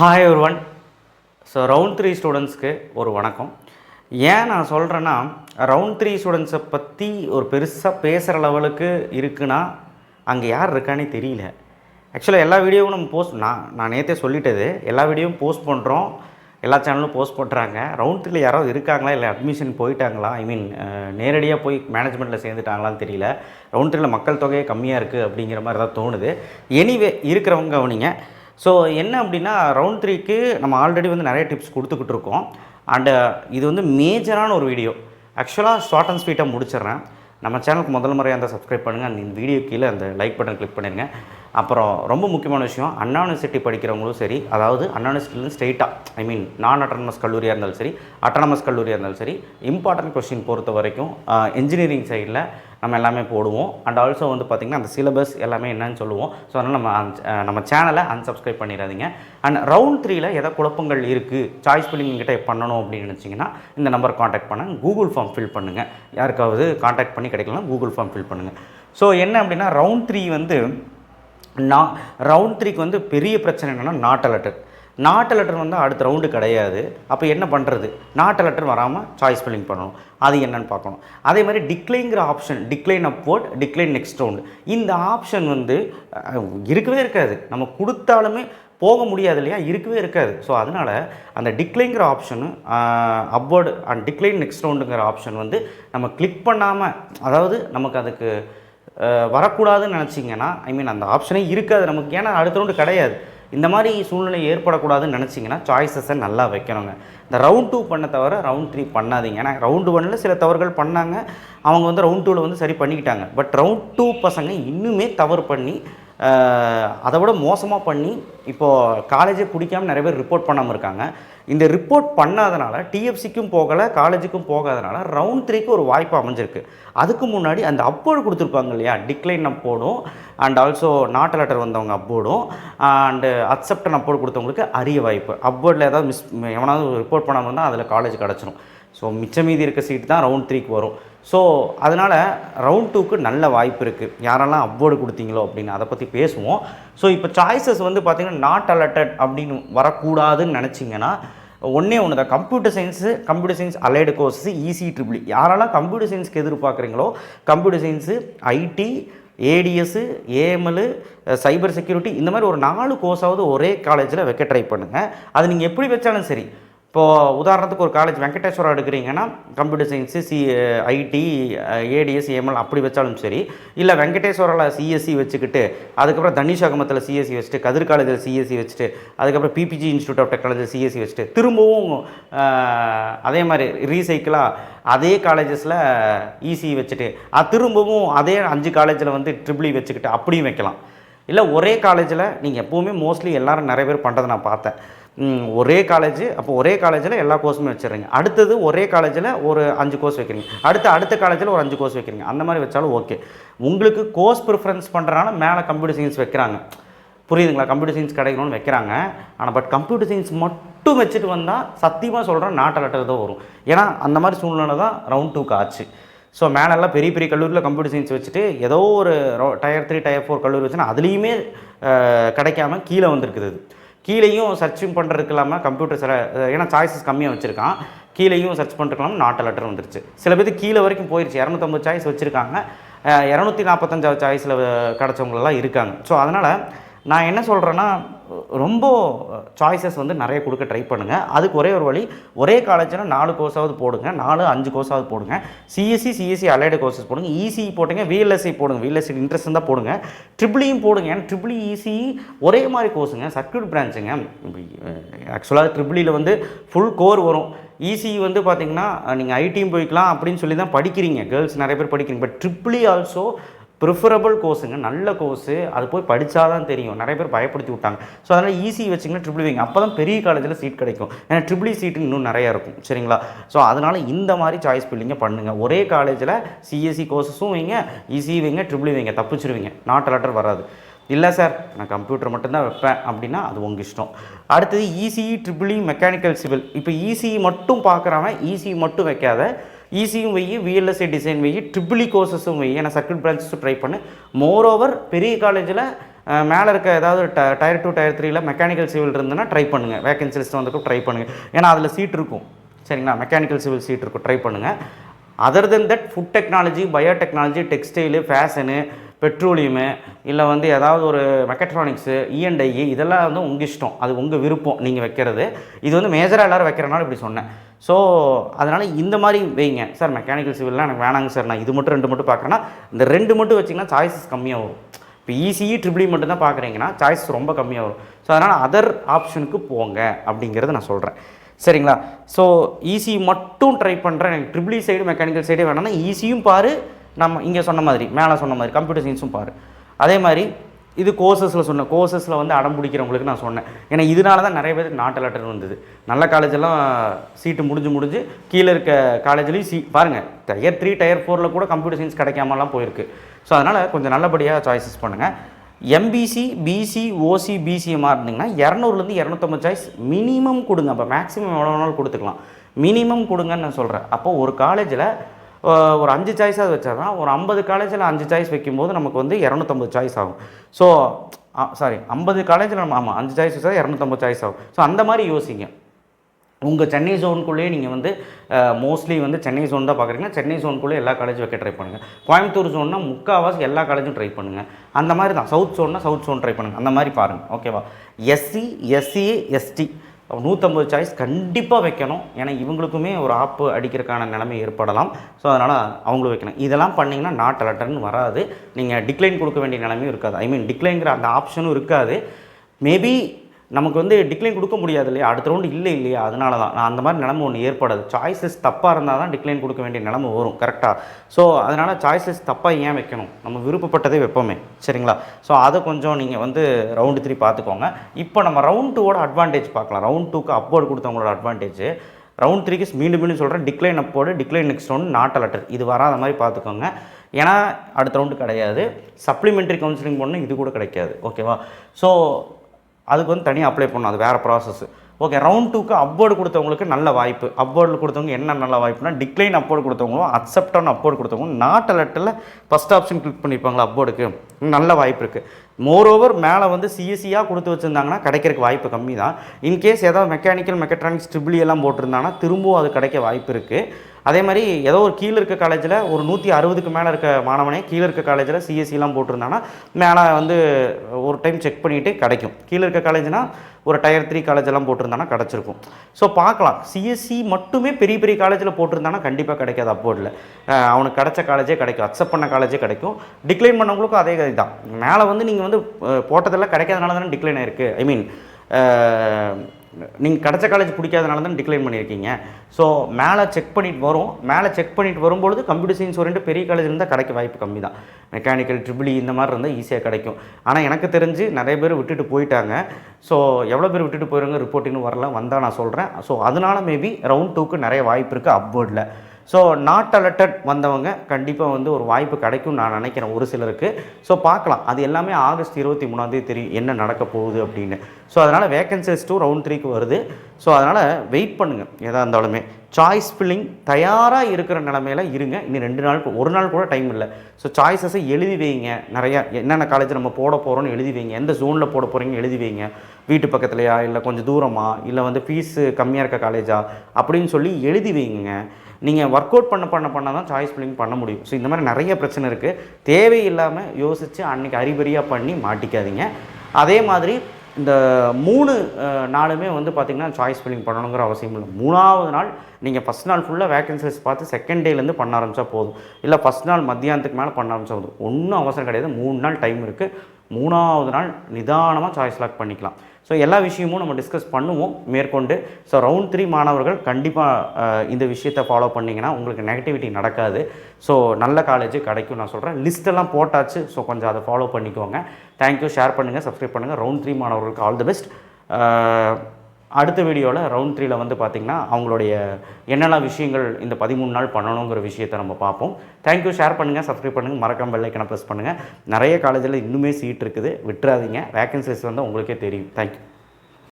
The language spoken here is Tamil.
ஹாய் ஒரு ஒன் ஸோ ரவுண்ட் த்ரீ ஸ்டூடெண்ட்ஸ்க்கு ஒரு வணக்கம். ஏன் நான் சொல்கிறேன்னா ரவுண்ட் த்ரீ ஸ்டூடெண்ட்ஸை பற்றி ஒரு பெருசாக பேசுகிற லெவலுக்கு இருக்குன்னா அங்கே யார் இருக்கானே தெரியல. ஆக்சுவலாக எல்லா வீடியோவும் நம்ம போஸ்ட் நான் நான் நேற்றே சொல்லிட்டது. எல்லா வீடியோவும் போஸ்ட் பண்ணுறோம் எல்லா சேனலும் போஸ்ட் பண்ணுறாங்க ரவுண்ட் த்ரீல யாராவது இருக்காங்களா? இல்லை அட்மிஷன் போயிட்டாங்களா? ஐ மீன் நேரடியாக போய் மேனேஜ்மெண்ட்டில் சேர்ந்துட்டாங்களான்னு தெரியல. ரவுண்ட் த்ரீல மக்கள் தொகையே கம்மியாக இருக்குது அப்படிங்கிற மாதிரி தான் தோணுது. எனிவே இருக்கிறவங்க கவனிங்க. ஸோ என்ன அப்படின்னா ரவுண்ட் த்ரீக்கு நம்ம ஆல்ரெடி வந்து நிறைய டிப்ஸ் கொடுத்துக்கிட்டு இருக்கோம். அண்டு uh, இது வந்து மேஜரான ஒரு வீடியோ ஆக்சுவலாக ஷார்ட் அண்ட் ஸ்வீட்டாக முடிச்சிடுறேன். நம்ம சேனலுக்கு முதல் முறையாக இருந்தால் சப்ஸ்கிரைப் பண்ணுங்கள் அந்த இந்த வீடியோ கீழே அந்த லைக் பட்டன் கிளிக் பண்ணிடுங்க. அப்புறம் ரொம்ப முக்கியமான விஷயம் அண்ணா யூனிவர்சிட்டி படிக்கிறவங்களும் சரி அதாவது அண்ணா யூனிவர்சிட்டிலேருந்து ஸ்ட்ரெயிட்டாக ஐ மீன் நான் அட்டானமஸ் கல்லூரியாக இருந்தாலும் சரி அட்டானமஸ் கல்லூரியாக இருந்தாலும் சரி இம்பார்ட்டன்ட் கொஸ்டின் பொறுத்த வரைக்கும் இன்ஜினியரிங் சைடில் நம்ம எல்லாமே போடுவோம். அண்ட் ஆல்சோ வந்து பார்த்திங்கன்னா அந்த சிலபஸ் எல்லாமே என்னன்னு சொல்லுவோம். ஸோ அதனால் நம்ம நம்ம சேனலை அன்சப்ஸ்கிரைப் பண்ணிடாதீங்க. அண்ட் ரவுண்ட் த்ரீயில் எதை குழப்பங்கள் இருக்குது சாய்ஸ் ஃபில்லிங் கிட்டே பண்ணணும் அப்படின்னு நினச்சிங்கன்னா இந்த நம்பர் காண்டாக்ட் பண்ண கூகுள் ஃபார்ம் ஃபில் பண்ணுங்கள் யாருக்காவது காண்டாக்ட் பண்ணி கிடைக்கலாம் கூகுள் ஃபார்ம் ஃபில் பண்ணுங்கள் ஸோ என்ன அப்படின்னா ரவுண்ட் த்ரீ வந்து நான் ரவுண்ட் த்ரீக்கு வந்து பெரிய பிரச்சனை என்னென்னா நாட் அலர்டட் நாட் லெட்டர் வந்து அடுத்த ரவுண்டு கிடையாது. அப்போ என்ன பண்ணுறது நாட் லெட்டர் வராமல் சாய்ஸ் ஃபில்லிங் பண்ணணும். அது என்னன்னு பார்க்கணும். அதே மாதிரி டிக்ளைங்கிற option decline upward decline next round இந்த ஆப்ஷன் வந்து இருக்கவே இருக்காது. நம்ம கொடுத்தாலுமே போக முடியாது இல்லையா? இருக்கவே இருக்காது. ஸோ அதனால் அந்த டிக்ளைங்கிற option upward and decline next ரவுண்டுங்கிற option வந்து நம்ம கிளிக் பண்ணாமல் அதாவது நமக்கு அதுக்கு வரக்கூடாதுன்னு நினச்சிங்கன்னா ஐ மீன் அந்த ஆப்ஷனே இருக்காது நமக்கு. ஏன்னா அடுத்த ரவுண்டு கிடையாது. இந்த மாதிரி சூழ்நிலை ஏற்படக்கூடாதுன்னு நினச்சிங்கன்னா சாய்ஸஸை நல்லா வைக்கணுங்க. இந்த ரவுண்ட் டூ பண்ண தவிர ரவுண்ட் த்ரீ பண்ணாதீங்க. ஏன்னா ரவுண்டு ஒன்னில் சில தவறுகள் பண்ணாங்க. அவங்க வந்து ரவுண்ட் டூவில் வந்து சரி பண்ணிக்கிட்டாங்க. பட் ரவுண்ட் டூ பசங்க இன்னுமே தவறு பண்ணி அதை விட மோசமாக பண்ணி இப்போது காலேஜே பிடிக்காமல் நிறைய பேர் ரிப்போர்ட் பண்ணாமல் இருக்காங்க. இந்த ரிப்போர்ட் பண்ணாதனால டிஎஃப்சிக்கும் போகலை காலேஜுக்கும் போகாதனால ரவுண்ட் த்ரீக்கு ஒரு வாய்ப்பு அமைஞ்சிருக்கு. அதுக்கு முன்னாடி அந்த அப்போர்டு கொடுத்துருப்பாங்க இல்லையா? டிக்ளைன் அப்போடும் அண்ட் ஆல்சோ நாட் லெட்டர் வந்தவங்க அப்போடும் அண்டு அக்செப்டன் அப்போர்டு கொடுத்தவங்களுக்கு அரிய வாய்ப்பு. அப்போர்டில் ஏதாவது மிஸ் எவனாவது ரிப்போர்ட் பண்ணாமல் இருந்தால் அதில் காலேஜ் கிடச்சிரும். ஸோ மிச்ச மீதி இருக்க சீட் தான் ரவுண்ட் த்ரீக்கு வரும். ஸோ அதனால் ரவுண்ட் டூக்கு நல்ல வாய்ப்பு இருக்குது யாரெல்லாம் அப்வோர்டு கொடுத்தீங்களோ அப்படின்னு அதை பற்றி பேசுவோம். ஸோ இப்போ சாய்ஸஸ் வந்து பார்த்திங்கன்னா நாட் அலர்டட் அப்படின்னு வரக்கூடாதுன்னு நினச்சிங்கன்னா ஒன்றே ஒன்று தான். Computer science computer science allied courses EC triple யாரெல்லாம் கம்ப்யூட்டர் சயின்ஸ்க்கு எதிர்பார்க்குறீங்களோ computer science IT ADS AML cyber security இந்த மாதிரி ஒரு நாலு கோர்ஸாவது ஒரே காலேஜில் வைக்க ட்ரை பண்ணுங்கள் அது நீங்கள் எப்படி வச்சாலும் சரி இப்போது உதாரணத்துக்கு ஒரு காலேஜ் வெங்கடேஸ்வரா எடுக்கிறீங்கன்னா computer science C IT ADS AML அப்படி வச்சாலும் சரி இல்லை வெங்கடேஸ்வராவில் சிஎஸ்சி வச்சுக்கிட்டு அதுக்கப்புறம் தனிஷாகமத்தில் சிஎஸ்சி வச்சுட்டு கதிர் காலேஜில் சிஎஸ்சி வச்சுட்டு அதுக்கப்புறம் PPG institute of technology CSC வச்சுட்டு திரும்பவும் அதே மாதிரி ரீசைக்கிளாக அதே காலேஜஸில் இசி வச்சுட்டு அது திரும்பவும் அதே அஞ்சு காலேஜில் வந்து ட்ரிபிளி வச்சுக்கிட்டு அப்படியும் வைக்கலாம். இல்லை ஒரே காலேஜில் நீங்கள் எப்போவுமே மோஸ்ட்லி எல்லோரும் நிறைய பேர் பண்ணுறதை நான் பார்த்தேன். ஒரே காலேஜ் அப்போ ஒரே காலேஜில் எல்லா கோர்ஸுமே வச்சிடுறீங்க. அடுத்தது ஒரே காலேஜில் ஒரு அஞ்சு கோர்ஸ் வைக்கிறீங்க. அடுத்து அடுத்த காலேஜில் ஒரு அஞ்சு கோர்ஸ் வைக்கிறீங்க. அந்த மாதிரி வச்சாலும் ஓகே உங்களுக்கு கோர்ஸ் ப்ரிஃபரன்ஸ் பண்ணுறனால மேலே கம்ப்யூட்டர் சயின்ஸ் வைக்கிறாங்க. புரியுதுங்களா? கம்ப்யூட்டர் சயின்ஸ் கிடைக்கணும்னு வைக்கிறாங்க. ஆனால் பட் கம்ப்யூட்டர் சயின்ஸ் மட்டும் வச்சுட்டு வந்தால் சத்தியமாக சொல்கிறேன் நாட்டு லெட்டர் தான் வரும். ஏன்னா அந்த மாதிரி சூழ்நிலை தான் ரவுண்ட் டூக்கு ஆச்சு. ஸோ மேலெல்லாம் பெரிய பெரிய கல்லூரியில் கம்ப்யூட்டர் சயின்ஸ் வச்சுட்டு ஏதோ ஒரு டயர் த்ரீ டயர் ஃபோர் கல்லூரி வச்சுன்னா அதுலேயுமே கிடைக்காம கீழே வந்திருக்குது அது. கீழேயும் சர்ச்சும் பண்ணுறதுக்கு இல்லாமல் கம்ப்யூட்டர் சில ஏன்னா சாய்ஸஸ் கம்மியாக வச்சுருக்கான். கீழேயும் சர்ச் பண்ணுறக்கலாம் நாட்டு லெட்டர் வந்துருச்சு. சில பேருக்கு கீழே வரைக்கும் போயிருச்சு. இரநூத்தம்பது சாய்ஸ் வச்சுருக்காங்க. இரநூத்தி நாற்பத்தஞ்சாவது சாய்ஸில் கிடச்சவங்களெல்லாம் இருக்காங்க. ஸோ அதனால் நான் என்ன சொல்கிறேன்னா ரொம்ப சாய்ஸஸ் வந்து நிறைய கொடுக்க ட்ரை பண்ணுங்கள் அதுக்கு ஒரே ஒரு வழி ஒரே காலேஜில் நாலு கோர்ஸாவது போடுங்க நாலு அஞ்சு கோர்ஸாவது போடுங்க. சிஎஸ்சி சிஎஸ்சி அலைடு கோர்சஸ் போடுங்க. இசி போட்டுங்க விஎல்எஸ்சி போடுங்க. விஎல்எஸ்சி இன்ட்ரெஸ்ட் இருந்தால் போடுங்க. ட்ரிபிளியும் போடுங்க. ஏன்னா ட்ரிபிளி இசி ஒரே மாதிரி கோர்ஸுங்க சர்க்கியூட் பிரான்ச்சுங்க ஆக்சுவலாக ட்ரிபிளியில் வந்து ஃபுல் கோர் வரும். ஈசி வந்து பார்த்தீங்கன்னா நீங்கள் ஐடியும் போய்க்கலாம் அப்படின்னு சொல்லி தான் படிக்கிறீங்க. கேர்ள்ஸ் நிறைய பேர் படிக்கிறீங்க. But triple E also preferable கோர்ஸுங்க நல்ல கோர்ஸு அது போய் படித்தா தான் தெரியும். நிறைய பேர் பயப்படுத்தி விட்டாங்க. ஸோ அதனால் ஈஸி வச்சிங்கன்னா ட்ரிபிள் e வைங்க. அப்போ தான் பெரிய காலேஜில் சீட் கிடைக்கும். ஏன்னா ட்ரிபிள் சீட்டு இன்னும் நிறையா இருக்கும். சரிங்களா? ஸோ அதனால் இந்த மாதிரி சாய்ஸ் பில்லிங்க பண்ணுங்கள் ஒரே காலேஜில் சிஎஸ்சி கோர்ஸஸும் வைங்க ஈஸி வைங்க ட்ரிபிள் வைங்க. தப்பிச்சிருவீங்க. நாட் லெட்டர் வராது. இல்லை சார் நான் கம்ப்யூட்டர் மட்டும்தான் வைப்பேன் அப்படின்னா அது உங்கள் இஷ்டம். அடுத்தது ECE triple E mechanical civil இப்போ இசிஇ மட்டும் பார்க்குறவன் இசிஇ மட்டும் வைக்காத ஈஸியும் வை விஎல்எஸ்ஐ டிசைன் வை ட்ரிபிளி கோர்சஸும் e வை ஏன்னா சர்க்கியூட் பிரான்ச்சஸும் ட்ரை பண்ணு. மோரோவர் பெரிய காலேஜில் மேலே இருக்க ஏதாவது ட டயர் டூ டயர் த்ரீல மெக்கானிக்கல் சிவில் இருந்ததுன்னா ட்ரை பண்ணுங்கள் வேகன்சி லிஸ்ட் வந்துக்கும் ட்ரை பண்ணுங்கள் ஏன்னா அதில் சீட் இருக்கும். சரிங்களா? மெக்கானிக்கல் சிவில் சீட் இருக்கும். ட்ரை பண்ணுங்கள் other then that food technology biotechnology textile fashion petroleum இல்லை வந்து ஏதாவது ஒரு மெக்கட்ரானிக்ஸு இஎன்ஐ e இதெல்லாம் வந்து உங்கள் இஷ்டம். அது உங்கள் விருப்பம் நீங்கள் வைக்கிறது. இது வந்து மேஜராக எல்லோரும் வைக்கிறனால இப்படி சொன்னேன். ஸோ அதனால் இந்த மாதிரி வைங்க. சார் மெக்கானிக்கல் சிவில்லாம் எனக்கு வேணாங்க சார். நான் இது மட்டும் ரெண்டு மட்டும் பார்க்குறேன்னா இந்த ரெண்டு மட்டும் வச்சிங்கன்னா சாய்ஸஸ் கம்மியாக வரும். இப்போ இசிஇ ட்ரிபிளி மட்டும் தான் பார்க்குறீங்கன்னா சாய்ஸ் ரொம்ப கம்மியாக வரும். ஸோ அதனால் அதர் ஆப்ஷனுக்கு போங்க அப்படிங்கிறத நான் சொல்கிறேன் சரிங்களா? ஸோ ஈஸி மட்டும் ட்ரை பண்ணுறேன் எனக்கு ட்ரிபிளி சைடு மெக்கானிக்கல் சைடே வேணாம்னா ஈஸியும் பாரு நம்ம இங்கே சொன்ன மாதிரி மேலே சொன்ன மாதிரி கம்ப்யூட்டர் சயின்ஸும் பாரு. அதே மாதிரி இது கோர்சஸில் சொன்ன கோர்சஸில் வந்து அடம் பிடிக்கிறவங்களுக்கு நான் சொன்னேன். ஏன்னா இதனால தான் நிறைய பேருக்கு நாட்டு லெட்டர் வந்தது. நல்ல காலேஜெல்லாம் சீட்டு முடிஞ்சு முடிஞ்சு கீழே இருக்க காலேஜ்லேயும் சீ பாருங்கள் டயர் த்ரீ டயர் ஃபோரில் கூட கம்ப்யூட்டர் சயின்ஸ் கிடைக்காமலாம் போயிருக்கு. ஸோ அதனால் கொஞ்சம் நல்லபடியாக சாய்ஸஸ் பண்ணுங்கள் எம்பிசி பிசி ஓசி பிசிஎம்மாக இருந்தீங்கன்னா இரநூறுலேருந்து இரநூத்தம்பது சாய்ஸ் மினிமம் கொடுங்க. அப்போ மேக்ஸிமம் எவ்வளோ வேணாலும் கொடுத்துக்கலாம். மினிமம் கொடுங்கன்னு நான் சொல்கிறேன் அப்போது ஒரு காலேஜில் ஒரு அஞ்சு சாய்ஸாக வச்சாதான் ஒரு ஐம்பது காலேஜில் அஞ்சு சாய்ஸ் வைக்கும்போது நமக்கு வந்து இரநூத்தம்பது சாய்ஸ் ஆகும். ஸோ சாரி ஐம்பது காலேஜில் நம்ம ஆமாம் அஞ்சு சாய்ஸ் வச்சா இரநூத்தம்பது சாய்ஸ் ஆகும். ஸோ அந்த மாதிரி யோசிங்க. உங்கள் சென்னை ஜோனுக்குள்ளேயே நீங்கள் வந்து மோஸ்ட்லி வந்து சென்னை ஜோன் தான் பார்க்குறீங்கன்னா சென்னை ஜோனுக்குள்ளே எல்லா காலேஜும் வைக்க ட்ரை பண்ணுங்கள் கோயம்புத்தூர் ஜோன்னா முக்கால்வாசி எல்லா காலேஜும் ட்ரை பண்ணுங்கள் அந்த மாதிரி தான். சவுத் ஜோன்னா சவுத் ஜோன் ட்ரை பண்ணுங்கள் அந்த மாதிரி பாருங்கள் ஓகேவா எஸ்சி எஸ்சிஏ எஸ்டி நூற்றம்பது சாய்ஸ் கண்டிப்பாக வைக்கணும். ஏன்னா இவங்களுக்குமே ஒரு ஆப்பு அடிக்கிறதுக்கான நிலைமை ஏற்படலாம். ஸோ அதனால் அவங்களும் வைக்கணும். இதெல்லாம் பண்ணிங்கன்னா நாட் அலட்டர்னு வராது. நீங்கள் டிக்ளைன் கொடுக்க வேண்டிய நிலைமையும் இருக்காது. ஐ மீன் டிக்ளைங்கிற அந்த ஆப்ஷனும் இருக்காது. மேபி நமக்கு வந்து டிக்ளைன் கொடுக்க முடியாது இல்லையா அடுத்த ரவுண்டு இல்லை இல்லையா? அதனால தான் நான் அந்த மாதிரி நிலமை ஒன்று ஏற்படாது. சாய்ஸஸ் தப்பாக இருந்தால் தான் டிக்ளைன் கொடுக்க வேண்டிய நிலமை வரும் கரெக்டாக ஸோ அதனால் சாய்ஸஸ் தப்பாக ஏன் வைக்கணும்? நம்ம விருப்பப்பட்டதே வைப்போமே சரிங்களா? ஸோ அதை கொஞ்சம் நீங்கள் வந்து ரவுண்டு த்ரீ பார்த்துக்கோங்க. இப்போ நம்ம ரவுண்ட் டூவோட அட்வான்டேஜ் பார்க்கலாம். ரவுண்ட் டூக்கு அப்போர்டு கொடுத்தவங்களோட அட்வான்டேஜ் ரவுண்ட் த்ரீக்கு மீண்டும் மீண்டும் சொல்கிறேன் decline upward decline next round not letter இது வராத மாதிரி பார்த்துக்கோங்க. ஏன்னா அடுத்த ரவுண்டு கிடையாது. சப்ளிமெண்ட்ரி கவுன்சிலிங் போடணும் இது கூட கிடைக்காது. ஓகேவா ஸோ அதுக்கு வந்து தனியாக அப்ளை பண்ணணும். அது வேறு ப்ராசஸ் ஓகே ரவுண்ட் டூக்கு அப்வோர்டு கொடுத்தவங்களுக்கு நல்ல வாய்ப்பு. அப்வோர்டில் கொடுத்தவங்க என்ன நல்ல வாய்ப்புனா டிக்ளைன் அப்வோர்டு கொடுத்தவங்களும் அக்செப்ட் ஆன் அப்வோர்டு கொடுத்தவங்க நாட் அலர்ட்டில் ஃபஸ்ட் ஆப்ஷன் கிளிக் பண்ணியிருப்பாங்களா அப்வோர்டுக்கு நல்ல வாய்ப்பு இருக்குது மோரோவர் மேலே வந்து சிஎஸ்சியாக கொடுத்து வச்சுருந்தாங்கன்னா கிடைக்கிறதுக்கு வாய்ப்பு கம்மி தான் இன்கேஸ் ஏதாவது மெக்கானிக்கல் மெக்கட்ரானிக்ஸ் ட்ரிபிளி எல்லாம் போட்டிருந்தாங்கன்னா திரும்பவும் அது கிடைக்க வாய்ப்பு இருக்குது அதே மாதிரி ஏதோ ஒரு கீழே இருக்க காலேஜில் ஒரு நூற்றி அறுபதுக்கு மேலே இருக்க மாணவனே கீழே இருக்க காலேஜில் சிஎஸ்சிலாம் போட்டிருந்தாங்கன்னா மேலே வந்து ஒரு டைம் செக் பண்ணிவிட்டு கிடைக்கும். கீழே இருக்க காலேஜ்னால் ஒரு டயர் த்ரீ காலேஜெல்லாம் போட்டிருந்தானா கிடச்சிருக்கும். ஸோ பார்க்கலாம். சிஎஸ்சி மட்டுமே பெரிய பெரிய காலேஜில் போட்டிருந்தானா கண்டிப்பாக கிடைக்காது அப்போர்டில் அவனுக்கு கிடைச்ச காலேஜே கிடைக்கும். அக்செப்ட் பண்ண காலேஜே கிடைக்கும். டிக்ளைன் பண்ணவங்களுக்கும் அதே கதை தான். மேலே வந்து நீங்கள் வந்து போட்டதெல்லாம் கிடைக்காதனால தானே டிக்ளைன் ஆயிருக்கு. ஐ மீன் நீங்கள் கிடச்ச காலேஜ் பிடிக்காதனால தான் டிக்ளைன் பண்ணியிருக்கீங்க. ஸோ மேலே செக் பண்ணிட்டு வரும். மேலே செக் பண்ணிட்டு வரும்பொழுது கம்ப்யூட்டர் சயின்ஸ் ஒரு பெரிய காலேஜ் இருந்தால் கிடைக்க வாய்ப்பு கம்மி தான் மெக்கானிக்கல் ட்ரிபிளி இந்த மாதிரி இருந்தால் ஈஸியாக கிடைக்கும். ஆனால் எனக்கு தெரிஞ்சு நிறைய பேர் விட்டுட்டு போயிட்டாங்க. ஸோ எவ்வளோ பேர் விட்டுட்டு போயிருங்க? ரிப்போர்ட்டிங் வரல. வந்தால் நான் சொல்கிறேன் ஸோ அதனால மேபி ரவுண்ட் டூக்கு நிறைய வாய்ப்பு இருக்குது அப்வேர்டில் ஸோ நாட் அலர்டட் வந்தவங்க கண்டிப்பாக வந்து ஒரு வாய்ப்பு கிடைக்கும் நான் நினைக்கிறேன் ஒரு சிலருக்கு. ஸோ பார்க்கலாம். அது எல்லாமே ஆகஸ்ட் இருபத்தி மூணாந்தேதி தெரியும் என்ன நடக்க போகுது அப்படின்னு. ஸோ அதனால் வேகன்சிஸ் டூ ரவுண்ட் த்ரீக்கு வருது. ஸோ அதனால் வெயிட் பண்ணுங்கள் எதாக இருந்தாலுமே. சாய்ஸ் ஃபில்லிங் தயாராக இருக்கிற நிலமையில இருங்க. இன்னும் ரெண்டு நாள் ஒரு நாள் கூட டைம் இல்லை. ஸோ சாய்ஸஸை எழுதி வைங்க. நிறையா என்னென்ன காலேஜ் நம்ம போட போகிறோம்னு எழுதி வைங்க. எந்த ஜோனில் போட போகிறீங்க எழுதி வைங்க. வீட்டு பக்கத்துலையா? இல்லை கொஞ்சம் தூரமாக இல்லை வந்து ஃபீஸு கம்மியாக இருக்க காலேஜா அப்படின்னு சொல்லி எழுதி வைங்க. நீங்கள் ஒர்க் அவுட் பண்ண பண்ண பண்ண தான் சாய்ஸ் பில்லிங் பண்ண முடியும். ஸோ இந்த மாதிரி நிறைய பிரச்சனை இருக்குது தேவையில்லாமல் யோசித்து அன்றைக்கி அறிபறியாக பண்ணி மாட்டிக்காதீங்க. அதே மாதிரி இந்த மூணு நாளுமே வந்து பார்த்திங்கன்னா சாய்ஸ் ஃபில்லிங் பண்ணணுங்கிற அவசியம் இல்லை. மூணாவது நாள் நீங்கள் ஃபஸ்ட் நாள் ஃபுல்லாக வேகன்சிஸ் பார்த்து செகண்ட் டேலேருந்து பண்ண ஆரம்பித்தா போதும். இல்லை ஃபஸ்ட் நாள் மத்தியானத்துக்கு மேலே பண்ண ஆரம்பித்தா போதும். ஒன்றும் அவசரம் கிடையாது. மூணு நாள் டைம் இருக்குது மூணாவது நாள் நிதானமாக சாய்ஸ் லாக் பண்ணிக்கலாம். ஸோ எல்லா விஷயமும் நம்ம டிஸ்கஸ் பண்ணுவோம் மேற்கொண்டு. ஸோ ரவுண்ட் த்ரீ மாணவர்கள் கண்டிப்பாக இந்த விஷயத்தை ஃபாலோ பண்ணிங்கன்னா உங்களுக்கு நெகட்டிவிட்டி நடக்காது. ஸோ நல்ல காலேஜ் கிடைக்கும் நான் சொல்கிறேன் லிஸ்ட்டெல்லாம் போட்டாச்சு. ஸோ கொஞ்சம் அதை ஃபாலோ பண்ணிக்கோங்க. தேங்க்யூ ஷேர் பண்ணுங்கள் சப்ஸ்கிரைப் பண்ணுங்கள் ரவுண்ட் த்ரீ மாணவர்களுக்கு ஆல் தி பெஸ்ட் அடுத்த வீடியோவில் ரவுண்ட் த்ரீல வந்து பார்த்திங்கன்னா அவங்களுடைய என்னென்ன விஷயங்கள் இந்த பதிமூணு நாள் பண்ணணுங்கிற விஷயத்தை நம்ம பார்ப்போம். தேங்க்யூ ஷேர் பண்ணுங்கள் சப்ஸ்கிரைப் பண்ணுங்கள் மறக்காம பெல்லைக்கனை ப்ரெஸ் பண்ணுங்கள் நிறைய காலேஜில் இன்னுமே சீட் இருக்குது. விட்டுறாதீங்க. வேகன்சிஸ் வந்து உங்களுக்கே தெரியும். தேங்க்யூ